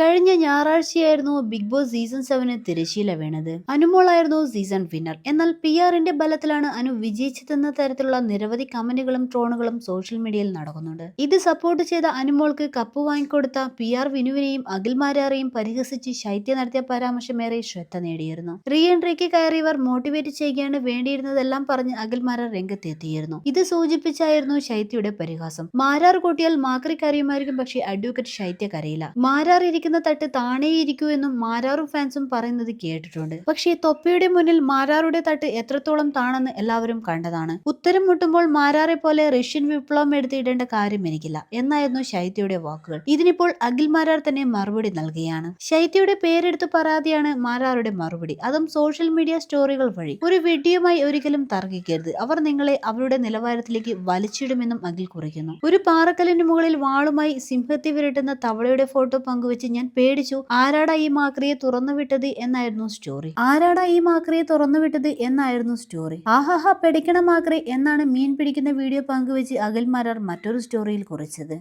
കഴിഞ്ഞ ഞായറാഴ്ചയായിരുന്നു Bigg Boss season seven തിരശീല വീണത്. അനുമോളായിരുന്നു സീസൺ വിന്നർ എന്നാൽ പി ആറിന്റെ ബലത്തിലാണ് അനു വിജയിച്ചതെന്ന തരത്തിലുള്ള നിരവധി കമന്റുകളും ട്രോണുകളും സോഷ്യൽ മീഡിയയിൽ നടക്കുന്നുണ്ട്. ഇത് സപ്പോർട്ട് ചെയ്ത അനുമോൾക്ക് കപ്പ് വാങ്ങിക്കൊടുത്ത പി ആർ വിനുവിനെയും അഖിൽമാരാറെയും പരിഹസിച്ച് ശൈത്യ നടത്തിയ പരാമർശമേറെ ശ്രദ്ധ നേടിയിരുന്നു. റീ എൻട്രിക്ക് കയറിയവർ മോട്ടിവേറ്റ് ചെയ്യുകയാണ് വേണ്ടിയിരുന്നതെല്ലാം പറഞ്ഞ് അഖിൽമാരാർ രംഗത്തെത്തിയിരുന്നു. ഇത് സൂചിപ്പിച്ചായിരുന്നു ശൈത്യയുടെ പരിഹാസം. മാരാർ കൂട്ടിയാൽ മാക്രി കരയുമായിരിക്കും പക്ഷേ അഡ്വക്കേറ്റ് ശൈത്യ കരയില്ല. മാരാർ തട്ട് താണേ ഇരിക്കൂ എന്നും മാരാറും ഫാൻസും പറയുന്നത് കേട്ടിട്ടുണ്ട്. പക്ഷേ തൊപ്പിയുടെ മുന്നിൽ മാരാറുടെ തട്ട് എത്രത്തോളം താണെന്ന് എല്ലാവരും കണ്ടതാണ്. ഉത്തരം മുട്ടുമ്പോൾ മാരാറെ പോലെ റഷ്യൻ വിപ്ലവം എടുത്തിടേണ്ട കാര്യം എനിക്കില്ല. എന്നായിരുന്നു ശൈത്യയുടെ വാക്കുകൾ. ഇതിനിപ്പോൾ അഖിൽ മാരാർ തന്നെ മറുപടി നൽകുകയാണ്. ശൈത്യയുടെ പേരെടുത്ത് പരാതിയാണ് മാരാറുടെ മറുപടി. അതും സോഷ്യൽ മീഡിയ സ്റ്റോറികൾ വഴി. ഒരു വിഡിയോമായി ഒരിക്കലും തർക്കിക്കരുത്. അവർ നിങ്ങളെ അവരുടെ നിലവാരത്തിലേക്ക് വലിച്ചിടുമെന്നും അഖിൽ കുറിക്കുന്നു. ഒരു പാറക്കല്ലിന് മുകളിൽ വാളുമായി സിംഹത്തി വിരട്ടുന്ന തവളയുടെ ഫോട്ടോ പങ്കുവെച്ച് ഞാൻ പേടിച്ചു. ആരാടാ ഈ മാക്രിയെ തുറന്നു വിട്ടത് എന്നായിരുന്നു സ്റ്റോറി. ആരാടാ ഈ മാക്രിയെ തുറന്നു വിട്ടത് എന്നായിരുന്നു സ്റ്റോറി. ആഹാഹാ പെടിക്കണ മാക്രി എന്നാണ് മീൻ പിടിക്കുന്ന വീഡിയോ പങ്കുവെച്ച് അഖിൽ മരാർ മറ്റൊരു സ്റ്റോറിയിൽ കുറിച്ചത്.